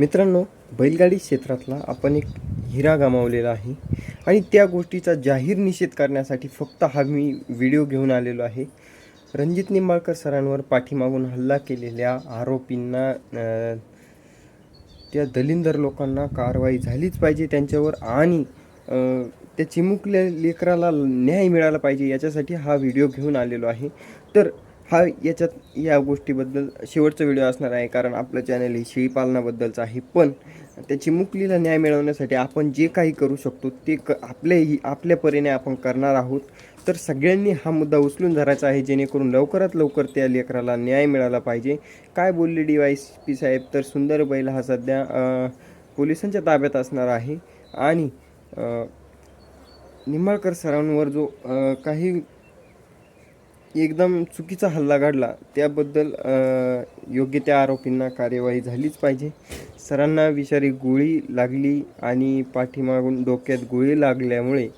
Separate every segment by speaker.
Speaker 1: मित्रांनो बैलगाडी क्षेत्रातला आपण एक हिरा गमावलेला आहे आणि त्या गोष्टीचा जाहीर निषेध करण्यासाठी फक्त हा मी व्हिडिओ घेऊन आलेलो आहे. रणजित निंबाळकर सरांवर पाठीमागून हल्ला केलेल्या आरोपींना त्या दलिंदर लोकांना कारवाई झालीच पाहिजे त्यांच्यावर आणि त्या चिमुकल्या लेकराला न्याय मिळाला पाहिजे याच्यासाठी हा व्हिडिओ घेऊन आलेलो आहे. तर हा याच्यात या गोष्टीबद्दल शेवटचा व्हिडिओ असणार आहे कारण आपलं चॅनल हे शेळीपालनाबद्दलचं आहे. पण त्याची मुकलीला न्याय मिळवण्यासाठी आपण जे काही करू शकतो ते क आपल्या आपल्या परीने आपण करणार आहोत. तर सगळ्यांनी हा मुद्दा उचलून धरायचा आहे जेणेकरून लवकरात लवकर त्या लेकराला न्याय मिळाला पाहिजे. काय बोलले डी वाय पी साहेब? तर सुंदर बैल हा सध्या पोलिसांच्या ताब्यात असणार आहे. आणि निंबाळकर सरांवर जो काही एकदम चुकीचा हल्ला घडला. त्याबद्दल योग्य त्या आरोपींना कार्यवाही झालीच पाहिजे. सरांना विषारी गोळी लागली आणि पाठीमागून डोक्यात गोळी लागल्यामुळे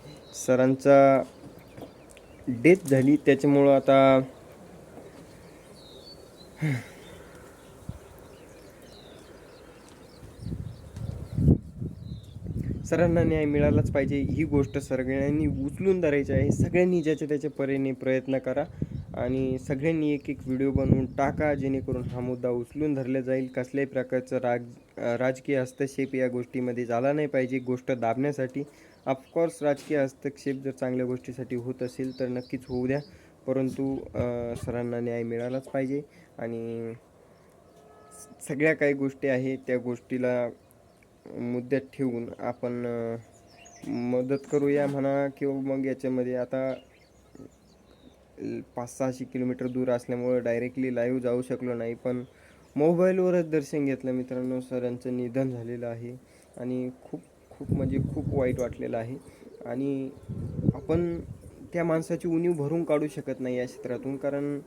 Speaker 1: सरांचा डेथ झाली. त्याच्यामुळं आता सरांना न्याय मिळालाच पाहिजे ही गोष्ट सगळ्यांनी उचलून धरायची आहे. सगळ्यांनी ज्याच्या त्याच्या परीने प्रयत्न करा आणि सगळ्यांनी एक एक व्हिडिओ बनवून टाका जेणेकरून हा मुद्दा उचलून धरला जाईल. कसल्याही प्रकारचं राज राजकीय हस्तक्षेप या गोष्टीमध्ये झाला नाही पाहिजे. गोष्ट दाबण्यासाठी ऑफकोर्स राजकीय हस्तक्षेप जर चांगल्या गोष्टीसाठी होत असेल तर नक्कीच होऊ द्या. परंतु सरांना न्याय मिळालाच पाहिजे आणि सगळ्या काही गोष्टी आहे त्या गोष्टीला मुद्द्यात ठेवून आपण मदत करूया म्हणा किंवा मग याच्यामध्ये आता पाच सहाशे किलोमीटर दूर असल्यामुळं डायरेक्टली लाईव्ह जाऊ शकलो नाही. पण मोबाईलवरच दर्शन घेतलं मित्रांनो सरांचं निधन झालेलं आहे आणि खूप खूप म्हणजे खूप वाईट वाटलेलं आहे. आणि आपण त्या माणसाची उणीव भरून काढू शकत नाही या क्षेत्रातून कारण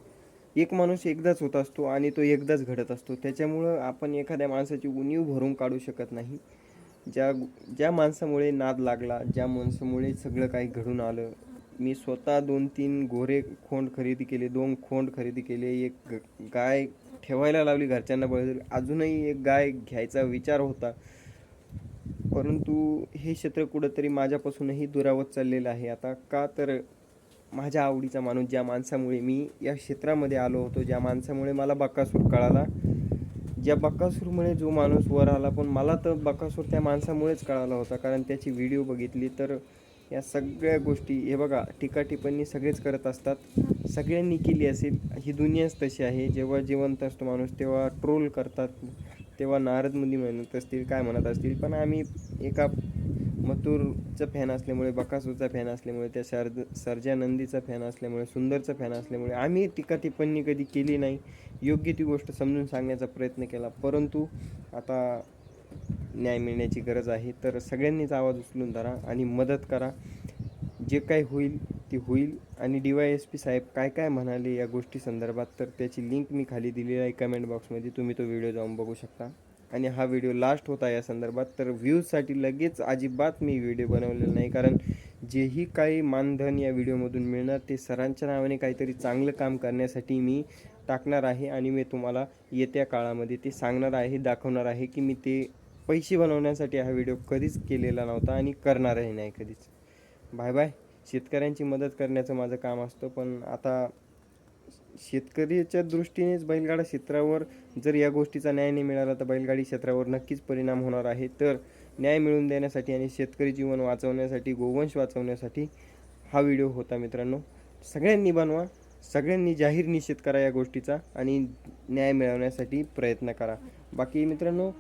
Speaker 1: एक माणूस एकदाच होत असतो आणि तो एकदाच घडत असतो. त्याच्यामुळं आपण एखाद्या माणसाची उणीव भरून काढू शकत नाही. ज्या ज्या माणसामुळे नाद लागला ज्या माणसामुळे सगळं काही घडून आलं मी स्वतः दोन तीन गोरे खोंड खरेदी केले दोन खोंड खरेदी केले एक गाय ठेवायला लावली घरच्यांना बळजबरी. अजूनही एक गाय घ्यायचा विचार होता. परंतु हे क्षेत्र कुठंतरी माझ्यापासूनही दुरावत चाललेलं आहे. आता का तर माझ्या आवडीचा माणूस ज्या माणसामुळे मी या क्षेत्रामध्ये आलो होतो ज्या माणसामुळे मला बक्कासूर कळाला ज्या बक्कासूरमुळे जो माणूस वर आला पण मला तर बक्कासूर त्या माणसामुळेच कळाला होता कारण त्याची व्हिडिओ बघितली तर या सगळ्या गोष्टी हे बघा टीका टिप्पणी सगळेच करत असतात सगळ्यांनी केली असेल ही दुनियाच तशी आहे जेव्हा जिवंत असतो माणूस तेव्हा ट्रोल करतात तेव्हा नारद मुनी म्हणत असतील काय म्हणत असतील पण आम्ही एका मथुरचा फॅन असल्यामुळे बकासूरचा फॅन असल्यामुळे त्या सर्ज सर्जा नंदीचा फॅन असल्यामुळे सुंदरचा फॅन असल्यामुळे आम्ही टीका टिप्पणी कधी केली नाही. योग्य ती गोष्ट समजून सांगण्याचा प्रयत्न केला. परंतु आता न्याय मिळण्याची गरज आहे. तर सगळ्यांनीच आवाज उचलून धरा आणि मदत करा. जे काही होईल ती होईल. आणि डी वाय एस पी साहेब काय काय म्हणाले या गोष्टी संदर्भात तर त्याची लिंक मी खाली दिलेली आहे कमेंट बॉक्समध्ये तुम्ही तो व्हिडिओ जाऊन बघू शकता. आणि हा व्हिडिओ लास्ट होता या संदर्भात तर व्ह्यूजसाठी लगेच अजिबात मी व्हिडिओ बनवलेला नाही. कारण जेही काही मानधन या व्हिडिओमधून मिळणार ते सरांच्या नावाने काहीतरी चांगलं काम करण्यासाठी मी टाकणार आहे आणि मी तुम्हाला येत्या काळामध्ये ते सांगणार आहे दाखवणार आहे की मी ते पैसे बनवण्यासाठी हा व्हिडिओ कधीच केलेला नव्हता आणि करणारही नाही कधीच. Bye bye. शेतकऱ्यांची मदत करण्याचं माझं काम असतं पण आता शेतकरीच्या दृष्टीनेच बैलगाडा क्षेत्रावर जर या गोष्टीचा न्याय नाही मिळाला तर बैलगाडी क्षेत्रावर नक्कीच परिणाम होणार आहे. तर न्याय मिळवून देण्यासाठी आणि शेतकरी जीवन वाचवण्यासाठी गोवंश वाचवण्यासाठी हा व्हिडिओ होता मित्रांनो. सगळ्यांनी बनवा सगळ्यांनी जाहीर निषेध करा या गोष्टीचा आणि न्याय मिळवण्यासाठी प्रयत्न करा. बाकी मित्रांनो